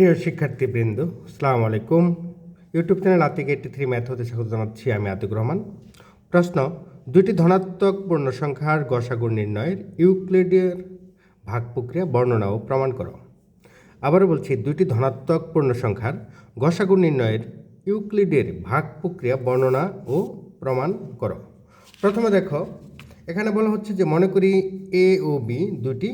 প্রিয় শিক্ষার্থীবৃন্দ সালাম আলাইকুম। YouTube channel Atik eighty three math হতে স্বাগত জানাচ্ছি আমি আতিক রহমান। প্রশ্ন দুটি ধনাত্মক পূর্ণ সংখ্যার গসাগুণ নির্ণয়ের ইউক্লিডের ভাগ প্রক্রিয়া বর্ণনা ও প্রমাণ করো। আবারও বলছি দুটি ধনাত্মক পূর্ণ সংখ্যার গসাগুণ নির্ণয়ের ইউক্লিডের ভাগ প্রক্রিয়া বর্ণনা ও প্রমাণ করো। প্রথমে দেখো, এখানে বলা হচ্ছে যে মনে করি এ ও বি দুটি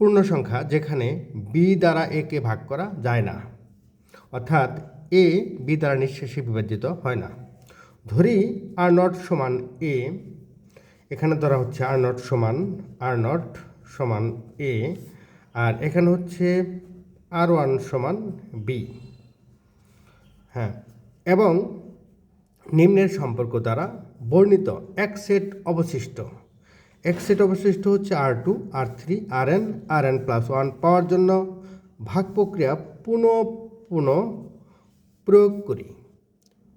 পূর্ণ সংখ্যা যেখানে বি দ্বারা এ কে ভাগ করা যায় না। অর্থাৎ এ বি দ্বারা নিঃশেষে বিভাজিত হয় না। ধরি আর নট সমান এ এখানে ধরা হচ্ছে আর নট সমান আর নট সমান এ আর এখানে হচ্ছে আর ওয়ান সমান বি হ্যাঁ এবং নিম্নের সম্পর্ক দ্বারা বর্ণিত এক সেট অবশিষ্ট। এক সেট অবশিষ্ট হচ্ছে r two r three r n r n plus one পাওয়ার জন্য ভাগ প্রক্রিয়া পুনঃ পুনঃ প্রয়োগ করি।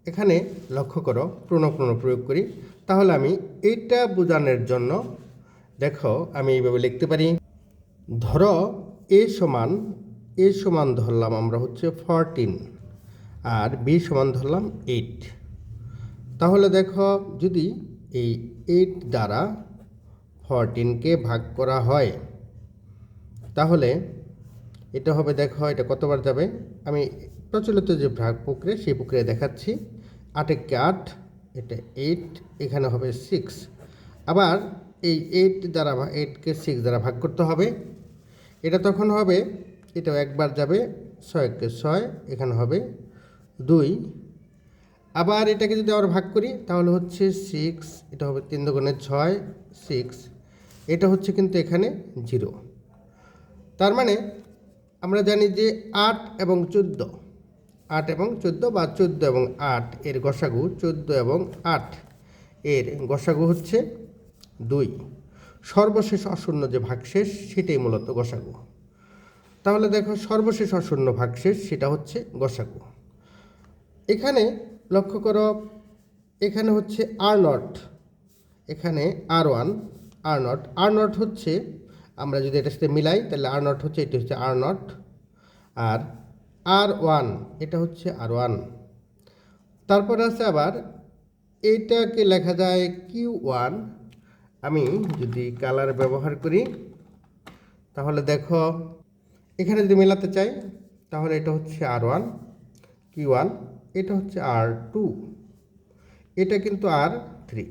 এখানে লক্ষ্য করো, পুনঃ পুনঃ প্রয়োগ করি। তাহলে আমি এইটা বোঝানোর জন্য দেখো, আমি এইভাবে লিখতে পারি। ধরো এ সমান এ সমান ধরলাম আমরা হচ্ছে ফরটিন আর বি সমান ধরলাম এইট তাহলে দেখো, যদি এই এইট দ্বারা ফরটিনকে ভাগ করা হয়। তাহলে এটা হবে, দেখো এটা কতবার যাবে? আমি প্রচলিত যে ভাগ প্রক্রিয়া, সেই প্রক্রিয়া দেখাচ্ছি। আটেককে আট, এটা এইট এখানে হবে সিক্স আবার এই এইট দ্বারা এইটকে সিক্স দ্বারা ভাগ করতে হবে। এটা তখন হবে, এটাও একবার যাবে ছয়কে ছয়, এখানে হবে দুই। আবার এটাকে যদি আবার ভাগ করি, তাহলে হচ্ছে সিক্স এটা হবে তিন দোকানে ছয় সিক্স এটা হচ্ছে কিন্তু এখানে জিরো। তার মানে আমরা জানি যে আট এবং চোদ্দ, আট এবং চোদ্দ বা চোদ্দ এবং আট, এর গসাগু চোদ্দ এবং আট, এর গসাগু হচ্ছে দুই। সর্বশেষ অশূন্য যে ভাগশেষ, সেটাই মূলত গসাগু। তাহলে দেখো সর্বশেষ অশূন্য ভাগশেষ, সেটা হচ্ছে গসাগু। এখানে লক্ষ্য করো, এখানে হচ্ছে আর নট এখানে r one r naught r naught হচ্ছে, আমরা যদি এটার সাথে মিলাই, তাহলে আর নট হচ্ছে, এটি হচ্ছে আর নট আর আর ওয়ান এটা হচ্ছে আর ওয়ান তারপর আছে আবার এইটাকে লেখা যায় কিউ ওয়ান আমি যদি কালার ব্যবহার করি, তাহলে দেখো, এখানে যদি মেলাতে চাই, তাহলে এটা হচ্ছে আর ওয়ান কিউ ওয়ান এটা হচ্ছে আর টু এটা কিন্তু আর থ্রি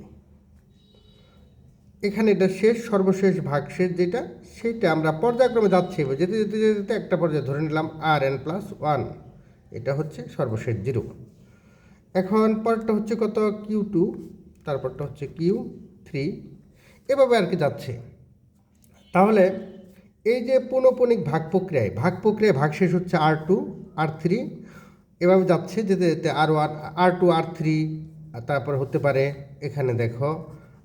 এখানে এটা শেষ, সর্বশেষ ভাগ শেষ যেটা সেটা আমরা পর্যায়ক্রমে যাচ্ছি যেতে যেতে যেতে যেতে একটা পর্যায়ে ধরে নিলাম আর এন প্লাস ওয়ান। এটা হচ্ছে সর্বশেষ জিরো। এখন পরটা হচ্ছে কত? কিউ টু, তারপরটা হচ্ছে কিউ থ্রি। এভাবে আর কি যাচ্ছে। তাহলে এই যে পুনঃপনিক ভাগ প্রক্রিয়ায় ভাগ প্রক্রিয়ায় ভাগ শেষ হচ্ছে আর টু, আর থ্রি। এভাবে যাচ্ছে, যেতে যেতে r one, r two, r three. তারপর হতে পারে, এখানে দেখো,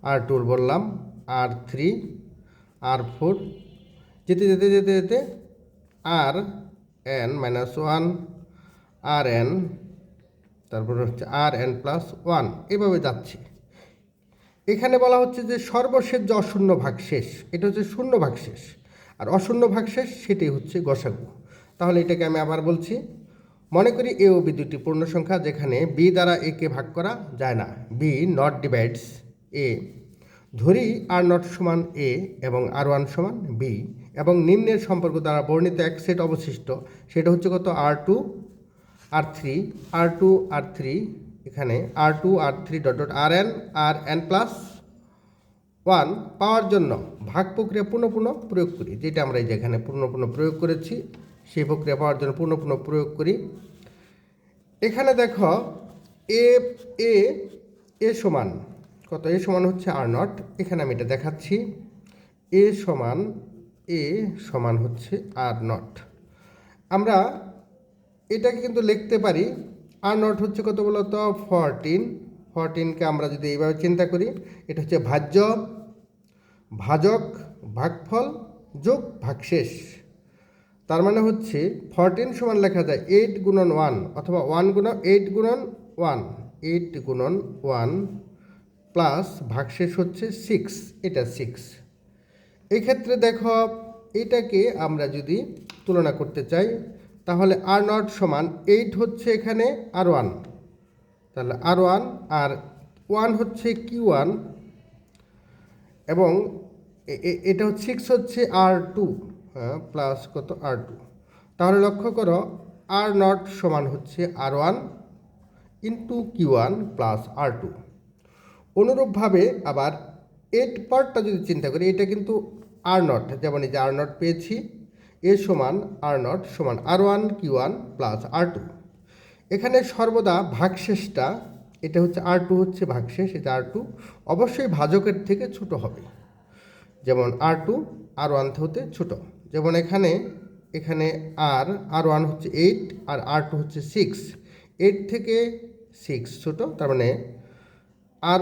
আর টুর বললাম আর থ্রি, আর ফোর, যেতে যেতে যেতে যেতে, r n minus one r n, তারপর হচ্ছে আর এন প্লাস ওয়ান এভাবে যাচ্ছে। এখানে বলা হচ্ছে যে সর্বশেষ যে অশূন্য ভাগ শেষ, এটা হচ্ছে শূন্য ভাগ শেষ। আর অশূন্য ভাগ শেষ, সেটাই হচ্ছে গসাগু। তাহলে এটাকে আমি আবার বলছি, মনে করি এ ও বি দুটি পূর্ণ সংখ্যা যেখানে বি দ্বারা এ কে ভাগ করা যায় না। B not divides a. ধরি আর নট সমান এ এবং আর ওয়ান সমান বি এবং নিম্নের সম্পর্ক দ্বারা বর্ণিত এক সেট অবশিষ্ট, সেটা হচ্ছে কত? R two, r three, r two, r three, এখানে r two, r three dot dot r n r n plus one পাওয়ার জন্য ভাগ প্রক্রিয়া পুনঃ পুনঃ প্রয়োগ করি, যেটা আমরা এই যেখানে পুনঃ পুনঃ প্রয়োগ করেছি, সেই প্রক্রিয়া পাওয়ার জন্য পুনঃ পুনঃ প্রয়োগ করি। এখানে দেখো এ এ সমান কত? এ সমান হচ্ছে আর নট এখানে আমি এটা দেখাচ্ছি। এ সমান এ সমান হচ্ছে আর নট আমরা এটাকে কিন্তু লিখতে পারি আর নট হচ্ছে কত বলতো? ফরটিন ফরটিনকে আমরা যদি এইভাবে চিন্তা করি, এটা হচ্ছে ভাজ্য। ভাজক ভাগফল যোগ ভাগশেষ। তার মানে হচ্ছে ফরটিন সমান লেখা যায় এইট গুণন ওয়ান অথবা ওয়ান গুণন এইট গুণন ওয়ান এইট গুণন ওয়ান প্লাস ভাগশেষ হচ্ছে সিক্স এটা সিক্স এক্ষেত্রে দেখো, এটাকে আমরা যদি তুলনা করতে চাই, তাহলে আর নট সমান এইট হচ্ছে এখানে আর ওয়ান তাহলে আর ওয়ান আর ওয়ান হচ্ছে কিউ ওয়ান এবং এটা হচ্ছে সিক্স হচ্ছে আর টু হ্যাঁ প্লাস কত আর টু তাহলে লক্ষ্য করো আর নট সমান হচ্ছে r one into q one plus r two অনুরূপভাবে আবার এট পার্টটা যদি চিন্তা করি, এটা কিন্তু আর নট যেমন এই যে আর নট পেয়েছি এ সমান আর নট সমান r one q one plus r two এখানে সর্বদা ভাগশেষটা, এটা হচ্ছে আর টু হচ্ছে ভাগশেষ, এটা আর টু অবশ্যই ভাজকের থেকে ছোট হবে। যেমন আর টু আর ওয়ান হতে ছোট। যেমন এখানে এখানে আর আর ওয়ান হচ্ছে এইট আর আর টু হচ্ছে সিক্স এইট থেকে সিক্স ছোট, তার মানে আর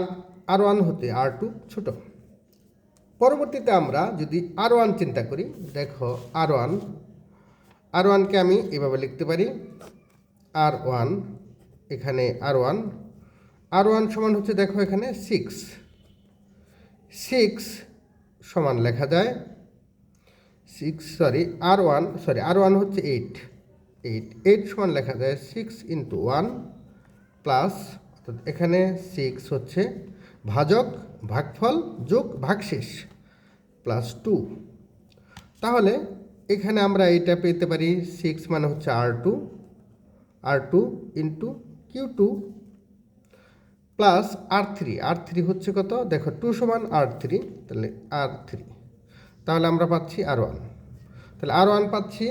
আর ওয়ান হতে আর টু ছোট। পরবর্তীতে আমরা যদি আর ওয়ান চিন্তা করি, দেখো আর ওয়ান আর ওয়ানকে আমি এভাবে লিখতে পারি আর ওয়ান এখানে আর ওয়ান আর ওয়ান সমান হচ্ছে দেখো এখানে সিক্স সিক্স সমান লেখা যায় six sorry r one sorry r one হচ্ছে এইট এইট এইট সমান লেখা যায় সিক্স ইন্টু ওয়ান প্লাস অর্থাৎ এখানে সিক্স হচ্ছে ভাজক, ভাগফল, যোগ, ভাগশেষ প্লাস টু তাহলে এখানে আমরা এটা পেতে পারি সিক্স মানে হচ্ছে r two r two into q two plus r three r three হচ্ছে কত? দেখো টু সমান আর থ্রি তাহলে আর থ্রি তাহলে আমরা পাচ্ছি আর ওয়ান তাহলে আর ওয়ান পাচ্ছি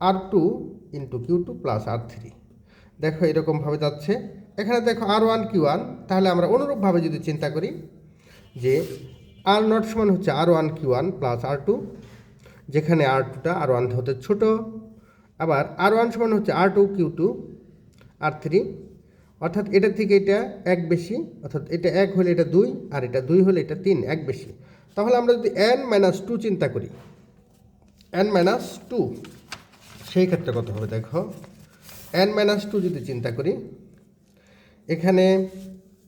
r two into q two plus r three দেখো এরকমভাবে যাচ্ছে। এখানে দেখো আর ওয়ান কিউ ওয়ান তাহলে আমরা অনুরূপভাবে যদি চিন্তা করি যে আর নট সমান হচ্ছে r one q one plus r two যেখানে আর টুটা আর ওয়ান হতে ছোট। আবার আর ওয়ান সমান হচ্ছে r two q two r three অর্থাৎ এটা থেকে এটা এক বেশি, অর্থাৎ এটা এক হলে এটা দুই, আর এটা দুই হলে এটা তিন, এক বেশি। তাহলে আমরা যদি এন মাইনাস টু চিন্তা করি এন মাইনাস টু সেই ক্ষেত্রে কত হবে দেখো? এন মাইনাস টু যদি চিন্তা করি এখানে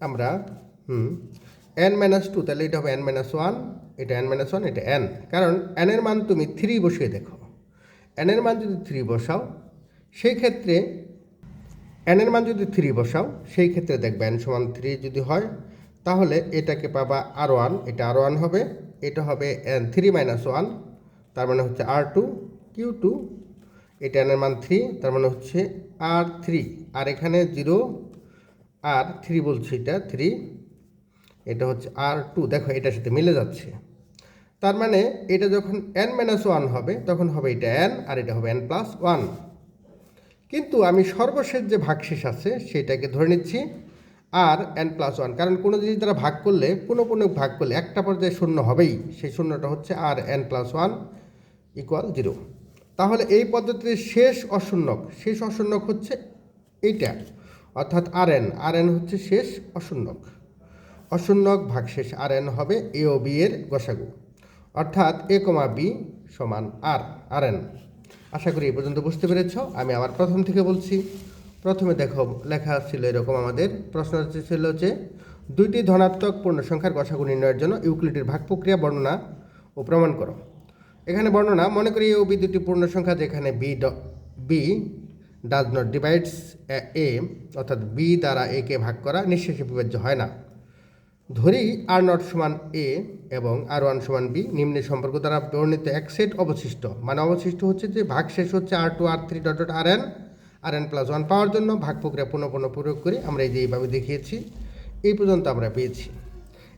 আমরা, হুম এন মাইনাস টু তাহলে এটা হবে এন মাইনাস ওয়ান এটা এন মাইনাস ওয়ান এটা এন কারণ এনের মান তুমি থ্রি বসিয়ে দেখো। এনের মান যদি থ্রি বসাও, সেই ক্ষেত্রে এনের মান যদি থ্রি বসাও, সেই ক্ষেত্রে দেখবে এন সমান থ্রি যদি হয়, তাহলে এটাকে পাবা আর ওয়ান এটা আর ওয়ান হবে, এটা হবে এন থ্রি মাইনাস ওয়ান তার মানে হচ্ছে আর টু কিউ টু এটা এনের মান থ্রি তার মানে হচ্ছে আর থ্রি আর এখানে জিরো আর থ্রি বলছি এটা, থ্রি। এটা হচ্ছে আর টু। দেখো, এটার সাথে মিলে যাচ্ছে। তার মানে এটা যখন এন মাইনাস ওয়ান হবে, তখন হবে এটা এন আর এটা হবে এন প্লাস ওয়ান কিন্তু আমি সর্বশেষ যে ভাগশেষ আছে, সেটাকে ধরে নিচ্ছি আর এন প্লাস ওয়ান কারণ কোনো জিনিস দ্বারা ভাগ করলে, কোনো কোনো ভাগ করলে একটা পর্যায়ে শূন্য হবেই। সেই শূন্যটা হচ্ছে r n plus one equal zero তাহলে এই পদ্ধতির শেষ অশূন্যক শেষ অশূন্যক হচ্ছে এইটা। অর্থাৎ আর এন আর এন হচ্ছে শেষ অশূন্যক। অশূন্যক ভাগশেষ আর এন হবে এ ও বি এর গসাগু। অর্থাৎ এ কমা বি সমান আর আর এন আশা করি এই পর্যন্ত বুঝতে পেরেছ। আমি আমার প্রথম থেকে বলছি। প্রথমে দেখো লেখা ছিল এরকম আমাদের। প্রশ্ন ছিল যে দুইটি ধনাত্মক পূর্ণ সংখ্যার গসাগু নির্ণয়ের জন্য ইউক্লিডের ভাগ প্রক্রিয়া, বর্ণনা ও প্রমাণ করো। এখানে বর্ণনা, মনে করি এ ও বি দুটি পূর্ণ সংখ্যা যেখানে বি ড b does not divides a অর্থাৎ বি দ্বারা এ কে ভাগ করা নিঃশেষে বিভাজ্য হয় না। ধরি আর নট সমান এ এবং আর ওয়ান সমান বি নিম্নের সম্পর্ক দ্বারা বর্ণিত এক সেট অবশিষ্ট। মানে অবশিষ্ট হচ্ছে যে ভাগ শেষ হচ্ছে r two r three dot dot r n r n plus one পাওয়ার জন্য ভাগ প্রক্রিয়া পুনঃ পুনঃ প্রয়োগ করে আমরা এই যে এইভাবে দেখিয়েছি, এই পর্যন্ত আমরা পেয়েছি।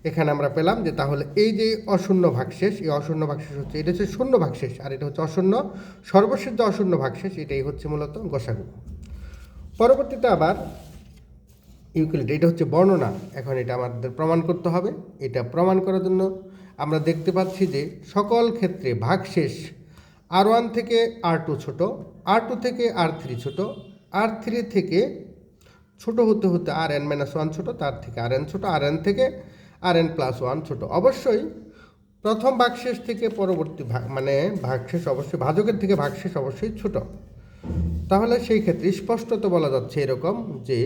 এখানে আমরা পেলাম যে তাহলে এই যে অশূন্য ভাগশেষ, এই অশূন্য ভাগশেষ হচ্ছে, এটা হচ্ছে শূন্য ভাগশেষ আর এটা হচ্ছে অশূন্য, সর্বশেষ যে অশূন্য ভাগশেষ, এটাই হচ্ছে মূলত গোসাগু। পরবর্তীতে আবার ইউক্লিড এটা হচ্ছে বর্ণনা, এখন এটা আমাদের প্রমাণ করতে হবে, এটা প্রমাণ করার জন্য আমরা দেখতে পাচ্ছি যে সকল ক্ষেত্রে ভাগশেষ আর ওয়ান থেকে আর টু ছোটো আর টু থেকে আর থ্রি ছোটো আর থ্রি থেকে ছোট হতে হতে আর এন মাইনাস ওয়ান ছোটো, তার থেকে আর এন ছোটো আর এন থেকে আর এন প্লাস ওয়ান ছোটো। অবশ্যই প্রথম ভাগশেষ থেকে পরবর্তী ভাগ মানে ভাগশেষ অবশ্যই, ভাজকের থেকে ভাগশেষ অবশ্যই ছোট। তাহলে সেই ক্ষেত্রে স্পষ্টত বলা যাচ্ছে এরকম যে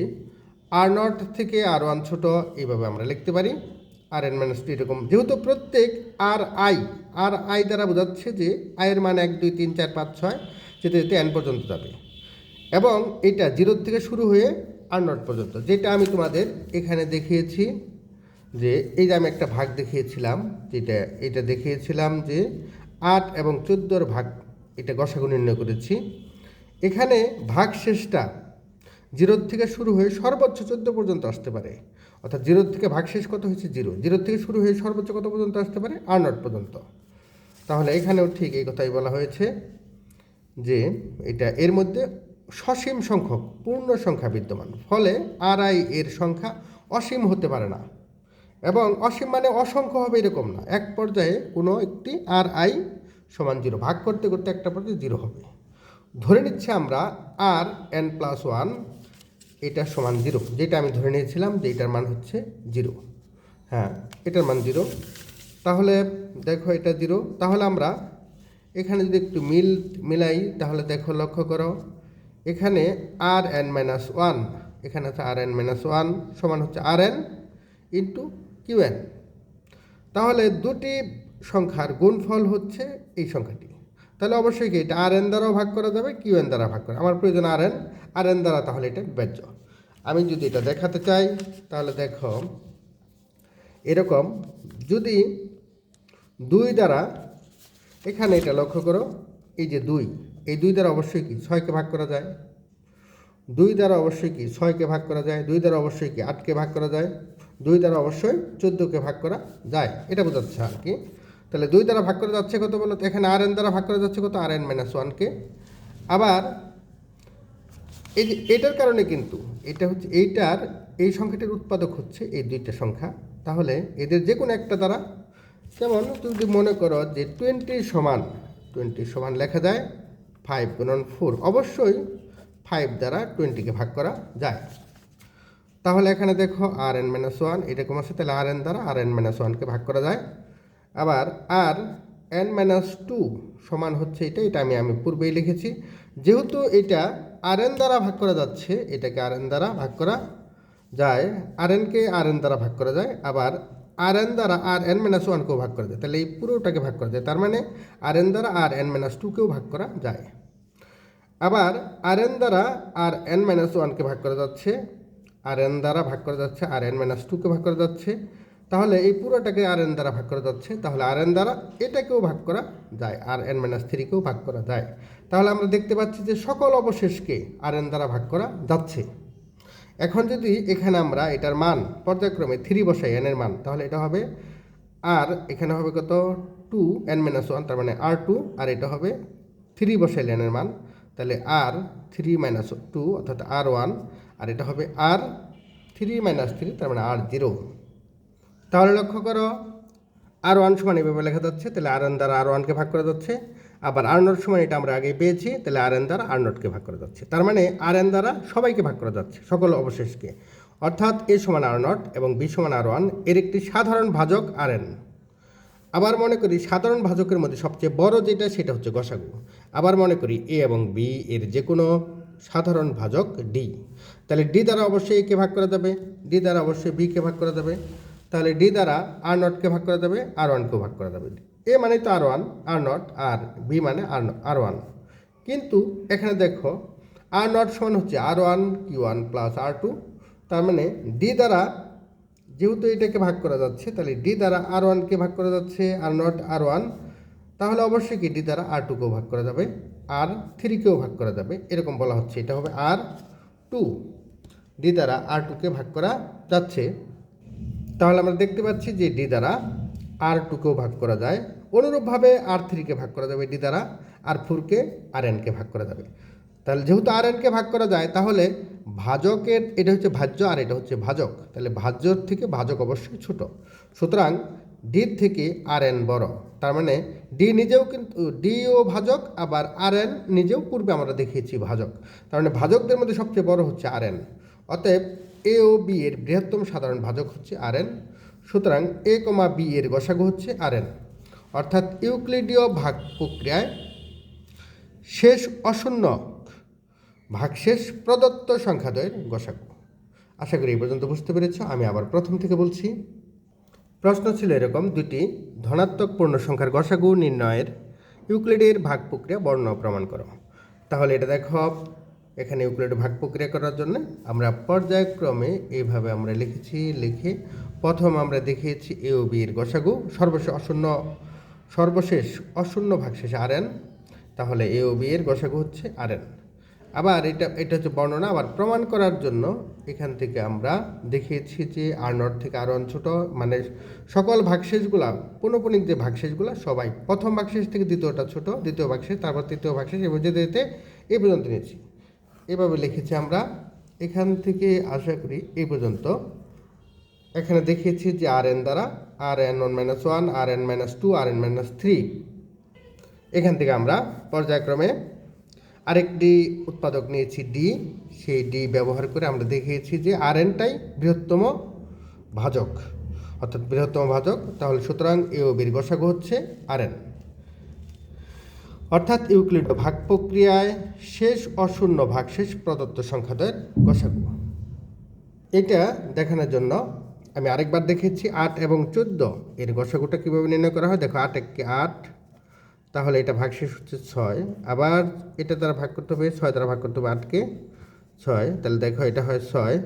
আর নট থেকে আর ওয়ান ছোট, এইভাবে আমরা লিখতে পারি। আর এন মাইনাস টু এরকম। যেহেতু প্রত্যেক আর আই আর আই দ্বারা বোঝাচ্ছে যে আয়ের মান এক, দুই, তিন, চার, পাঁচ, ছয়, যেতে যেতে এন পর্যন্ত যাবে। এবং এটা জিরোর থেকে শুরু হয়ে আর নট পর্যন্ত। যেটা আমি তোমাদের এখানে দেখিয়েছি যে এই যে আমি একটা ভাগ দেখিয়েছিলাম, যেটা, এটা দেখিয়েছিলাম যে আট এবং চোদ্দোর ভাগ এটা গসাগু নির্ণয় করেছি। এখানে ভাগ শেষটা জিরোর থেকে শুরু হয়ে সর্বোচ্চ চোদ্দ পর্যন্ত আসতে পারে। অর্থাৎ জিরোর থেকে ভাগ শেষ কত হয়েছে? জিরো। জিরোর থেকে শুরু হয়ে সর্বোচ্চ কত পর্যন্ত আসতে পারে? আর নট পর্যন্ত। তাহলে এখানেও ঠিক এই কথাই বলা হয়েছে যে এটা এর মধ্যে সসীম সংখ্যক পূর্ণ সংখ্যা বিদ্যমান। ফলে আর আই এর সংখ্যা অসীম হতে পারে না। এবং অসীম মানে অসংখ্য হবে এরকম না। এক পর্যায়ে কোনো একটি আর আই সমান জিরো। ভাগ করতে করতে একটা পর্যায়ে জিরো হবে। ধরে নিচ্ছি আমরা আর এন প্লাস ওয়ান, এটা সমান জিরো। যেটা আমি ধরে নিয়েছিলাম যে এটার মান হচ্ছে জিরো। হ্যাঁ এটার মান জিরো। তাহলে দেখো এটা জিরো। তাহলে আমরা এখানে যদি একটু মিল, মিলাই, তাহলে দেখো লক্ষ্য করো। এখানে আর এন মাইনাস ওয়ান, এখানে আছে আর এন মাইনাস ওয়ান সমান হচ্ছে r n into q n তাহলে দুটি সংখ্যার গুণফল হচ্ছে এই সংখ্যাটি। তাহলে অবশ্যই কি এটা আর এন দ্বারাও ভাগ করা যাবে কিউ এন দ্বারা ভাগ করা। আমার প্রয়োজন আর এন আর এন দ্বারা তাহলে এটা ব্যাজ্য। আমি যদি এটা দেখাতে চাই, তাহলে দেখো, এরকম যদি দুই দ্বারা, এখানে এটা লক্ষ্য করো, এই যে দুই, এই দুই দ্বারা অবশ্যই কি ছয়কে ভাগ করা যায়? দুই দ্বারা অবশ্যই কি ছয়কে ভাগ করা যায়? দুই দ্বারা অবশ্যই কি আটকে ভাগ করা যায়? দুই দ্বারা অবশ্যই চোদ্দোকে ভাগ করা যায়। এটা বোঝাচ্ছে আর কি। তাহলে দুই দ্বারা ভাগ করা যাচ্ছে কত বলো এখানে আর এন দ্বারা ভাগ করা যাচ্ছে কত? আর এন মাইনাস ওয়ানকে আবার এই যে এটার কারণে কিন্তু এটা হচ্ছে এইটার এই সংখ্যাটির উৎপাদক হচ্ছে এই দুইটা সংখ্যা। তাহলে এদের যে কোনো একটা দ্বারা যেমন তুমি যদি মনে করো যে টোয়েন্টি সমান টোয়েন্টি সমান লেখা যায় ফাইভ গুণন ফোর অবশ্যই ফাইভ দ্বারা টোয়েন্টিকে ভাগ করা যায়। তাহলে এখানে দেখো আর এন মাইনাস ওয়ান এটা এরকম আছে, তাহলে আর এন দ্বারা আর এন মাইনাস ওয়ানকে ভাগ করা যায়। আবার আর এন মাইনাস টু সমান হচ্ছে এটা এটা আমি আমি পূর্বেই লিখেছি। যেহেতু এটা আর এন দ্বারা ভাগ করা যাচ্ছে, এটাকে আর এন দ্বারা ভাগ করা যায়। আর এনকে আর এন দ্বারা ভাগ করা যায়, আবার আর এন দ্বারা আর এন মাইনাস ওয়ানকেও ভাগ করা যায়। তাহলে এই পুরোটাকে ভাগ করা যায়, তার মানে আর এন দ্বারা আর এন মাইনাস টুকেও ভাগ করা যায়। আবার আর এন দ্বারা আর এন মাইনাস ওয়ানকে ভাগ করা যাচ্ছে আর এন দ্বারা ভাগ করা যাচ্ছে আর এন মাইনাস টুকে ভাগ করা যাচ্ছে। তাহলে এই পুরোটাকে আর এন দ্বারা ভাগ করা যাচ্ছে, তাহলে আর এন দ্বারা এটাকেও ভাগ করা যায় আর এন মাইনাস থ্রিকেও ভাগ করা যায়। তাহলে আমরা দেখতে পাচ্ছি যে সকল অবশেষকে আর এন দ্বারা ভাগ করা যাচ্ছে। এখন যদি এখানে আমরা এটার মান পর্যায়ক্রমে থ্রি বসাই এনের মান, তাহলে এটা হবে আর এখানে হবে কত? টু এন মাইনাস ওয়ান তার মানে আর টু আর এটা হবে থ্রি বসাইলে এনের মান। তাহলে আর থ্রি মাইনাস টু অর্থাৎ আর ওয়ান আর এটা হবে আর থ্রি মাইনাস থ্রি তার মানে আর জিরো তাহলে লক্ষ্য করো আর ওয়ান সমান এভাবে লেখা যাচ্ছে, তাহলে আর এন দ্বারা আর ওয়ানকে ভাগ করা যাচ্ছে। আবার আর নট সমান এটা আমরা আগে পেয়েছি, তাহলে আর এন দ্বারা আর নটকে ভাগ করা যাচ্ছে। তার মানে আর এন দ্বারা সবাইকে ভাগ করা যাচ্ছে, সকল অবশেষকে। অর্থাৎ এ সমান আর নট এবং বি সমান আর ওয়ানের একটি সাধারণ ভাজক আর এন আবার মনে করি সাধারণ ভাজকের মধ্যে সবচেয়ে বড় যেটা, সেটা হচ্ছে গসাগু। আবার মনে করি এ এবং বি এর যে কোনো সাধারণ ভাজক ডি তাহলে ডি দ্বারা অবশ্যই একে ভাগ করা যাবে ডি দ্বারা অবশ্যই বিকে ভাগ করা যাবে তাহলে ডি দ্বারা আর নটকে ভাগ করা যাবে আর ওয়ানকেও ভাগ করা যাবে এ মানে তো r one r naught r b মানে আর আর ওয়ান কিন্তু এখানে দেখো আর নট সমান হচ্ছে r one q one plus r two তার মানে ডি দ্বারা যেহেতু এটাকে ভাগ করা যাচ্ছে, তাহলে ডি দ্বারা আর ওয়ানকে ভাগ করা যাচ্ছে আর নট আর ওয়ান তাহলে অবশ্যই কি ডি দ্বারা আর টুকেও ভাগ করা যাবে। আর থ্রিকেও ভাগ করা যাবে, এরকম বলা হচ্ছে, এটা হবে আর টু। ডি দ্বারা আর টুকে ভাগ করা যাচ্ছে। তাহলে আমরা দেখতে পাচ্ছি যে ডি দ্বারা আর টুকেও ভাগ করা যায়। অনুরূপভাবে আর থ্রিকে ভাগ করা যাবে ডি দ্বারা, আর ফোরকে আর এনকে ভাগ করা যাবে। তাহলে যেহেতু আর এনকে ভাগ করা যায়, তাহলে ভাজকের, এটা হচ্ছে ভাজ্য আর এটা হচ্ছে ভাজক। তাহলে ভাজ্যর থেকে ভাজক অবশ্যই ছোট। সুতরাং ডির থেকে আর এন বড়। তার মানে ডি নিজেও কিন্তু ডিও ভাজক, আবার আর এন নিজেও পূর্বে আমরা দেখিয়েছি ভাজক। তার মানে ভাজকদের মধ্যে সবচেয়ে বড় হচ্ছে আর এন অতএব এ ও বি এর বৃহত্তম সাধারণ ভাজক হচ্ছে আর এন সুতরাং এ কমা বি এর গসাগু হচ্ছে আর এন অর্থাৎ ইউক্লিডীয় ভাগ প্রক্রিয়ায় শেষ অশূন্য ভাগশেষ প্রদত্ত সংখ্যাদ্বয়ের গসাগু। আশা করি এই পর্যন্ত বুঝতে পেরেছ। আমি আবার প্রথম থেকে বলছি। প্রশ্ন ছিল এরকম দুটি ধনাত্মক পূর্ণ সংখ্যার গসাগু নির্ণয়ের ইউক্লিডের ভাগ প্রক্রিয়া বর্ণনা ও প্রমাণ করো। তাহলে এটা দেখো, এখানে ইউক্লিড ভাগ প্রক্রিয়া করার জন্য আমরা পর্যায়ক্রমে এইভাবে আমরা লিখেছি, লিখে প্রথম আমরা দেখিয়েছি এ ও বি এর গসাগু, সর্বশেষ অশূন্য সর্বশেষ, অশূন্য ভাগশেষ আর এন তাহলে এ ও বি এর গসাগু হচ্ছে আর এন আবার এটা এটা হচ্ছে বর্ণনা, আবার প্রমাণ করার জন্য এখান থেকে আমরা দেখিয়েছি যে আর নট থেকে আর ওয়ান ছোটো মানে সকল ভাগশেষগুলা, পুনঃপুনিক যে ভাগশেষগুলা, সবাই প্রথম ভাগশেষ থেকে দ্বিতীয়টা ছোট, দ্বিতীয় ভাগশেষ, তারপর তৃতীয় ভাগশেষ এবং যেতে যেতে এই পর্যন্ত নিয়েছি। এভাবে লিখেছি আমরা। এখান থেকে আশা করি এই পর্যন্ত। এখানে দেখিয়েছি যে আর এন দ্বারা r n one minus one r n minus two r n minus three. এখান থেকে আমরা পর্যায়ক্রমে আরেকটি উৎপাদক নিয়েছি ডি সেই ডি ব্যবহার করে আমরা দেখিয়েছি যে আর এনটাই বৃহত্তম ভাজক। অর্থাৎ বৃহত্তম ভাজক, তাহলে সুতরাং এ ও বির হচ্ছে আর এন অর্থাৎ ইউক্লিড ভাগ প্রক্রিয়ায় শেষ অশূন্য ভাগশেষ প্রদত্ত সংখ্যাদের গসাগু এটা দেখানোর জন্য আমি আরেকবার দেখেছি আট এবং চোদ্দ। এর গসাগুটা কীভাবে নির্ণয় করা হয়? দেখো, আট এককে আট তাহলে এটা ভাগশেষ হচ্ছে ছয়। আবার এটা দ্বারা ভাগ করতে হবে, ছয় দ্বারা ভাগ করতে হবে আটকে ছয়। তাহলে দেখো এটা হয় ছয়।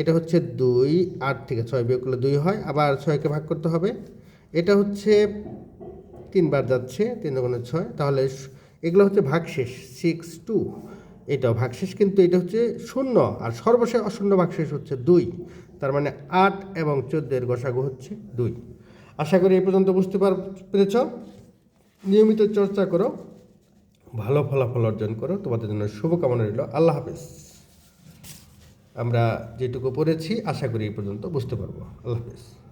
এটা হচ্ছে দুই, আট থেকে ছয় বিয়োগ করলে দুই হয়। আবার ছয়কে ভাগ করতে হবে। এটা হচ্ছে তিনবার যাচ্ছে, তিন দুগুণে ছয়। তাহলে এগুলো হচ্ছে ভাগশেষ সিক্স টু এটাও ভাগশেষ কিন্তু এটা হচ্ছে শূন্য। আর সর্বশেষ অশূন্য ভাগশেষ হচ্ছে দুই। তার মানে আট এবং চোদ্দের গসাগু হচ্ছে দুই। আশা করি এই পর্যন্ত বুঝতে পার, পেরেছ? নিয়মিত চর্চা করো। ভালো ফলাফল অর্জন করো। তোমাদের জন্য শুভকামনা রইল। আল্লাহ হাফেজ। আমরা যেটুকু পড়েছি, আশা করি এই পর্যন্ত বুঝতে পারব। আল্লাহ হাফেজ।